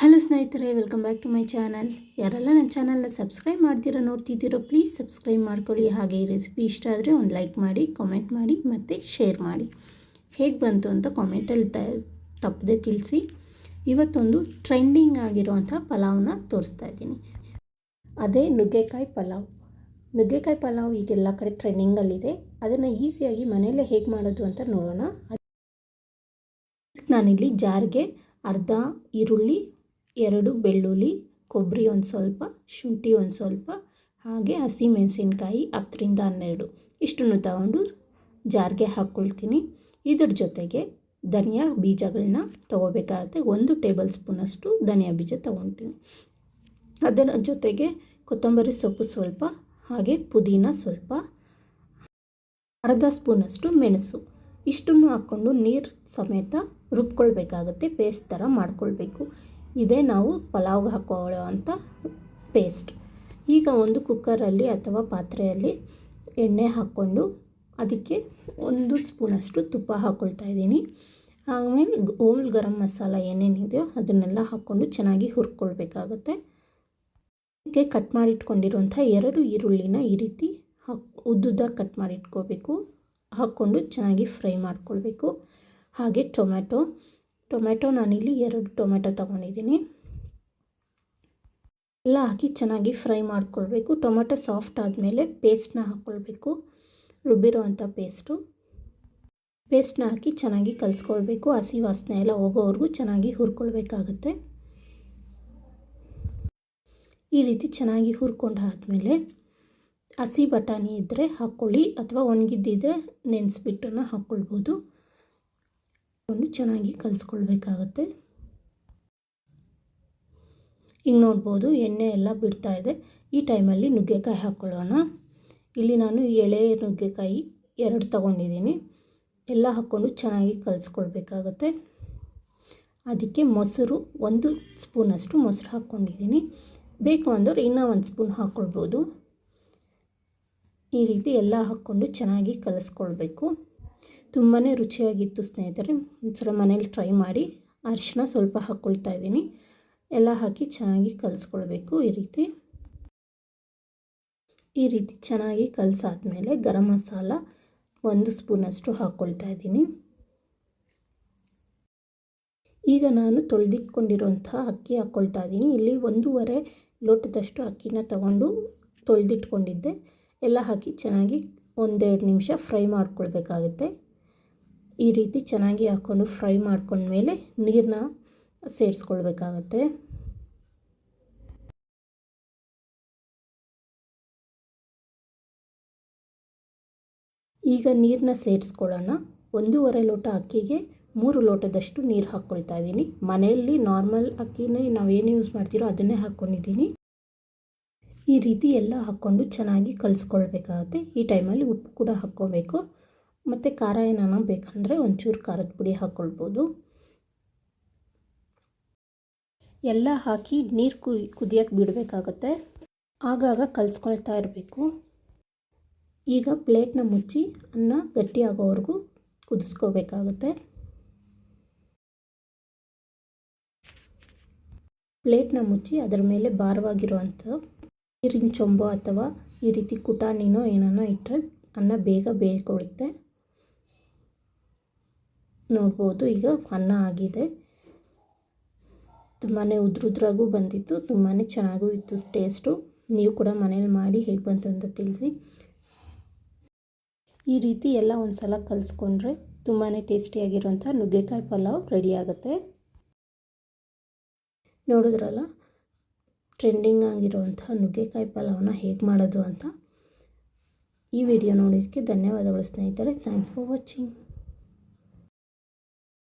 Hello ಸ್ನೇಹಿತರೆ welcome back to my channel ಯಾರೆಲ್ಲ ನನ್ನ ಚಾನಲ್ನ ಸಬ್ಸ್ಕ್ರೈಬ್ ಮಾಡ್ತೀರೋ, ನೋಡ್ತಿದ್ದೀರೋ ಪ್ಲೀಸ್ ಸಬ್ಸ್ಕ್ರೈಬ್ ಮಾಡ್ಕೊಳ್ಳಿ. ಹಾಗೆ ಈ ರೆಸಿಪಿ ಇಷ್ಟ ಆದರೆ ಒಂದು ಲೈಕ್ ಮಾಡಿ ಕಾಮೆಂಟ್ ಮಾಡಿ, ಮತ್ತು ಶೇರ್ ಮಾಡಿ. ಹೇಗೆ ಬಂತು ಅಂತ ಕಾಮೆಂಟಲ್ಲಿ ತ, ತಪ್ಪದೆ ತಿಳಿಸಿ. ಇವತ್ತೊಂದು ಟ್ರೆಂಡಿಂಗ್ ಆಗಿರುವಂಥ ಪಲಾವ್ನ ತೋರಿಸ್ತಾ ಇದ್ದೀನಿ. ಅದೇ ನುಗ್ಗೆಕಾಯಿ ಪಲಾವ್. ನುಗ್ಗೆಕಾಯಿ ಪಲಾವ್ ಈಗೆಲ್ಲ ಕಡೆ ಟ್ರೆಂಡಿಂಗಲ್ಲಿದೆ ಅದನ್ನು ಈಸಿಯಾಗಿ ಮನೆಯಲ್ಲೇ ಹೇಗೆ ಮಾಡೋದು ಅಂತ ನೋಡೋಣ. ನಾನಿಲ್ಲಿ ಜಾರಿಗೆ ಅರ್ಧ ಈರುಳ್ಳಿ ಎರಡು ಬೆಳ್ಳುಳ್ಳಿ, ಕೊಬ್ಬರಿ ಒಂದು ಸ್ವಲ್ಪ, ಶುಂಠಿ ಒಂದು ಸ್ವಲ್ಪ, ಹಾಗೆ ಹಸಿಮೆಣಸಿನ್ಕಾಯಿ ಹತ್ತರಿಂದ ಹನ್ನೆರಡು. ಇಷ್ಟನ್ನು ತಗೊಂಡು ಜಾರಿಗೆ ಹಾಕ್ಕೊಳ್ತೀನಿ. ಇದ್ರ ಜೊತೆಗೆ ಧನಿಯಾ ಬೀಜಗಳನ್ನ ತೊಗೋಬೇಕಾಗತ್ತೆ. ಒಂದು ಟೇಬಲ್ ಸ್ಪೂನಷ್ಟು ಧನಿಯಾ ಬೀಜ ತೊಗೊಳ್ತೀನಿ ಅದರ ಜೊತೆಗೆ ಕೊತ್ತಂಬರಿ ಸೊಪ್ಪು ಸ್ವಲ್ಪ, ಹಾಗೆ ಪುದೀನ ಸ್ವಲ್ಪ, ಅರ್ಧ ಸ್ಪೂನಷ್ಟು ಮೆಣಸು. ಇಷ್ಟನ್ನು ಹಾಕ್ಕೊಂಡು ನೀರು ಸಮೇತ ರುಬ್ಕೊಳ್ಬೇಕಾಗತ್ತೆ. ಪೇಸ್ಟ್ ಥರ ಮಾಡ್ಕೊಳ್ಬೇಕು. ಇದೇ ನಾವು ಪಲಾವ್ಗೆ ಹಾಕೊಳ್ಳೋ ಅಂಥ ಪೇಸ್ಟ್ ಈಗ ಒಂದು ಕುಕ್ಕರಲ್ಲಿ ಅಥವಾ ಪಾತ್ರೆಯಲ್ಲಿ ಎಣ್ಣೆ ಹಾಕ್ಕೊಂಡು ಅದಕ್ಕೆ ಒಂದು ಸ್ಪೂನಷ್ಟು ತುಪ್ಪ ಹಾಕ್ಕೊಳ್ತಾ ಇದ್ದೀನಿ. ಆಮೇಲೆ ಓಲ್ ಗರಂ ಮಸಾಲ ಏನೇನಿದೆಯೋ ಅದನ್ನೆಲ್ಲ ಹಾಕ್ಕೊಂಡು ಚೆನ್ನಾಗಿ ಹುರ್ಕೊಳ್ಬೇಕಾಗತ್ತೆ. ಅದಕ್ಕೆ ಕಟ್ ಮಾಡಿಟ್ಕೊಂಡಿರುವಂಥ ಎರಡು ಈರುಳ್ಳಿನ ಈ ರೀತಿ ಹಾಕ್, ಉದ್ದುದ್ದ ಕಟ್ ಮಾಡಿಟ್ಕೋಬೇಕು. ಹಾಕ್ಕೊಂಡು ಚೆನ್ನಾಗಿ ಫ್ರೈ ಮಾಡ್ಕೊಳ್ಬೇಕು. ಹಾಗೆ ಟೊಮ್ಯಾಟೊ ಟೊಮೆಟೊ ನಾನಿಲ್ಲಿ ಎರಡು ಟೊಮೆಟೊ ತೊಗೊಂಡಿದ್ದೀನಿ. ಎಲ್ಲ ಹಾಕಿ ಚೆನ್ನಾಗಿ ಫ್ರೈ ಮಾಡ್ಕೊಳ್ಬೇಕು. ಟೊಮೆಟೊ ಸಾಫ್ಟ್ ಆದಮೇಲೆ ಪೇಸ್ಟ್ನ ಹಾಕ್ಕೊಳ್ಬೇಕು ರುಬ್ಬಿರೋ ಅಂಥ ಪೇಸ್ಟು. ಪೇಸ್ಟ್ನ ಹಾಕಿ ಚೆನ್ನಾಗಿ ಕಲಿಸ್ಕೊಳ್ಬೇಕು. ಹಸಿ ವಾಸನೆ ಎಲ್ಲ ಹೋಗೋವರೆಗೂ ಚೆನ್ನಾಗಿ ಹುರ್ಕೊಳ್ಬೇಕಾಗತ್ತೆ. ಈ ರೀತಿ ಚೆನ್ನಾಗಿ ಹುರ್ಕೊಂಡು ಆದಮೇಲೆ ಹಸಿ ಬಟಾಣಿ ಇದ್ದರೆ ಹಾಕ್ಕೊಳ್ಳಿ. ಅಥವಾ ಒಣಗಿದ್ದಿದ್ರೆ ನೆನೆಸ್ಬಿಟ್ಟನ್ನು ಹಾಕ್ಕೊಳ್ಬೋದು. ಚೆನ್ನಾಗಿ ಕಲಿಸ್ಕೊಳ್ಬೇಕಾಗತ್ತೆ. ಈಗ ನೋಡ್ಬೋದು, ಎಣ್ಣೆ ಎಲ್ಲ ಬಿಡ್ತಾ ಇದೆ. ಈ ಟೈಮಲ್ಲಿ ನುಗ್ಗೆಕಾಯಿ ಹಾಕ್ಕೊಳ್ಳೋಣ ಇಲ್ಲಿ ನಾನು ಎಳೆ ನುಗ್ಗೆಕಾಯಿ ಎರಡು ತಗೊಂಡಿದ್ದೀನಿ. ಎಲ್ಲ ಹಾಕ್ಕೊಂಡು ಚೆನ್ನಾಗಿ ಕಲಿಸ್ಕೊಳ್ಬೇಕಾಗತ್ತೆ. ಅದಕ್ಕೆ ಮೊಸರು ಒಂದು ಸ್ಪೂನಷ್ಟು ಮೊಸರು ಹಾಕ್ಕೊಂಡಿದ್ದೀನಿ. ಬೇಕು ಅಂದವ್ರು ಇನ್ನೂ ಒಂದು ಸ್ಪೂನ್ ಹಾಕ್ಕೊಳ್ಬೋದು. ಈ ರೀತಿ ಎಲ್ಲ ಹಾಕ್ಕೊಂಡು ಚೆನ್ನಾಗಿ ಕಲಿಸ್ಕೊಳ್ಬೇಕು. ತುಂಬಾ ರುಚಿಯಾಗಿತ್ತು ಸ್ನೇಹಿತರೆ. ಒಂದ್ಸಲ ಮನೇಲಿ ಟ್ರೈ ಮಾಡಿ ಅರಿಶಿನ ಸ್ವಲ್ಪ ಹಾಕ್ಕೊಳ್ತಾ ಇದ್ದೀನಿ. ಎಲ್ಲ ಹಾಕಿ ಚೆನ್ನಾಗಿ ಕಲಿಸ್ಕೊಳ್ಬೇಕು ಈ ರೀತಿ. ಈ ರೀತಿ ಚೆನ್ನಾಗಿ ಕಲಸಾದ್ಮೇಲೆ ಗರಂ ಮಸಾಲ ಒಂದು ಸ್ಪೂನಷ್ಟು ಹಾಕ್ಕೊಳ್ತಾ ಇದ್ದೀನಿ. ಈಗ ನಾನು ತೊಳೆದಿಟ್ಕೊಂಡಿರುವಂಥ ಅಕ್ಕಿ ಹಾಕ್ಕೊಳ್ತಾ ಇದ್ದೀನಿ. ಇಲ್ಲಿ ಒಂದೂವರೆ ಲೋಟದಷ್ಟು ಅಕ್ಕಿನ ತಗೊಂಡು ತೊಳೆದಿಟ್ಕೊಂಡಿದ್ದೆ. ಎಲ್ಲ ಹಾಕಿ ಚೆನ್ನಾಗಿ ಒಂದೆರಡು ನಿಮಿಷ ಫ್ರೈ ಮಾಡ್ಕೊಳ್ಬೇಕಾಗುತ್ತೆ. ಈ ರೀತಿ ಚೆನ್ನಾಗಿ ಹಾಕ್ಕೊಂಡು ಫ್ರೈ ಮಾಡ್ಕೊಂಡ್ಮೇಲೆ ನೀರನ್ನ ಸೇರಿಸ್ಕೊಳ್ಬೇಕಾಗತ್ತೆ. ಈಗ ನೀರನ್ನ ಸೇರಿಸ್ಕೊಳ್ಳೋಣ. ಒಂದೂವರೆ ಲೋಟ ಅಕ್ಕಿಗೆ ಮೂರು ಲೋಟದಷ್ಟು ನೀರು ಹಾಕ್ಕೊಳ್ತಾ ಇದ್ದೀನಿ. ಮನೆಯಲ್ಲಿ ನಾರ್ಮಲ್ ಅಕ್ಕಿನೇ ನಾವೇನು ಯೂಸ್ ಮಾಡ್ತೀರೋ ಅದನ್ನೇ ಹಾಕ್ಕೊಂಡಿದ್ದೀನಿ. ಈ ರೀತಿ ಎಲ್ಲ ಹಾಕ್ಕೊಂಡು ಚೆನ್ನಾಗಿ ಕಲಿಸ್ಕೊಳ್ಬೇಕಾಗತ್ತೆ. ಈ ಟೈಮಲ್ಲಿ ಉಪ್ಪು ಕೂಡ ಹಾಕ್ಕೋಬೇಕು. ಮತ್ತು ಖಾರ ಏನಾನ ಬೇಕಂದರೆ ಒಂಚೂರು ಖಾರದ ಪುಡಿ ಹಾಕ್ಕೊಳ್ಬೋದು ಎಲ್ಲ ಹಾಕಿ ನೀರು ಕುದಿ ಕುದಿಯೋಕ್ಕೆ ಬಿಡಬೇಕಾಗತ್ತೆ. ಆಗಾಗ ಕಲಿಸ್ಕೊಳ್ತಾ ಇರಬೇಕು. ಈಗ ಪ್ಲೇಟ್ನ ಮುಚ್ಚಿ ಅನ್ನ ಗಟ್ಟಿ ಆಗೋವರೆಗೂ ಕುದಿಸ್ಕೋಬೇಕಾಗತ್ತೆ. ಪ್ಲೇಟ್ನ ಮುಚ್ಚಿ ಅದರ ಮೇಲೆ ಭಾರವಾಗಿರುವಂಥ ನೀರಿನ ಚೊಂಬೋ ಅಥವಾ ಈ ರೀತಿ ಕುಟಾಣಿನೋ ಏನಾನೋ ಇಟ್ಟರೆ ಅನ್ನ ಬೇಗ ಬೇಯ್ಕೊಳ್ಳುತ್ತೆ ನೋಡ್ಬೋದು. ಈಗ ಅನ್ನ ಆಗಿದೆ. ತುಂಬಾ ಉದ್ರುದ್ರಾಗೂ ಬಂದಿತ್ತು ತುಂಬಾ ಚೆನ್ನಾಗೂ ಇತ್ತು ಟೇಸ್ಟು. ನೀವು ಕೂಡ ಮನೇಲಿ ಮಾಡಿ ಹೇಗೆ ಬಂತು ಅಂತ ತಿಳಿಸಿ. ಈ ರೀತಿ ಎಲ್ಲ ಒಂದು ಸಲ ಕಲಿಸ್ಕೊಂಡ್ರೆ ತುಂಬಾ ಟೇಸ್ಟಿಯಾಗಿರೋಂಥ ನುಗ್ಗೆಕಾಯಿ ಪಲಾವ್ ರೆಡಿ ಆಗುತ್ತೆ. ನೋಡಿದ್ರಲ್ಲ, ಟ್ರೆಂಡಿಂಗ್ ಆಗಿರುವಂಥ ನುಗ್ಗೆಕಾಯಿ ಪಲಾವ್ನ ಹೇಗೆ ಮಾಡೋದು ಅಂತ. ಈ ವಿಡಿಯೋ ನೋಡಿದ್ದಕ್ಕೆ ಧನ್ಯವಾದಗಳು ಸ್ನೇಹಿತರೆ. Thanks for watching.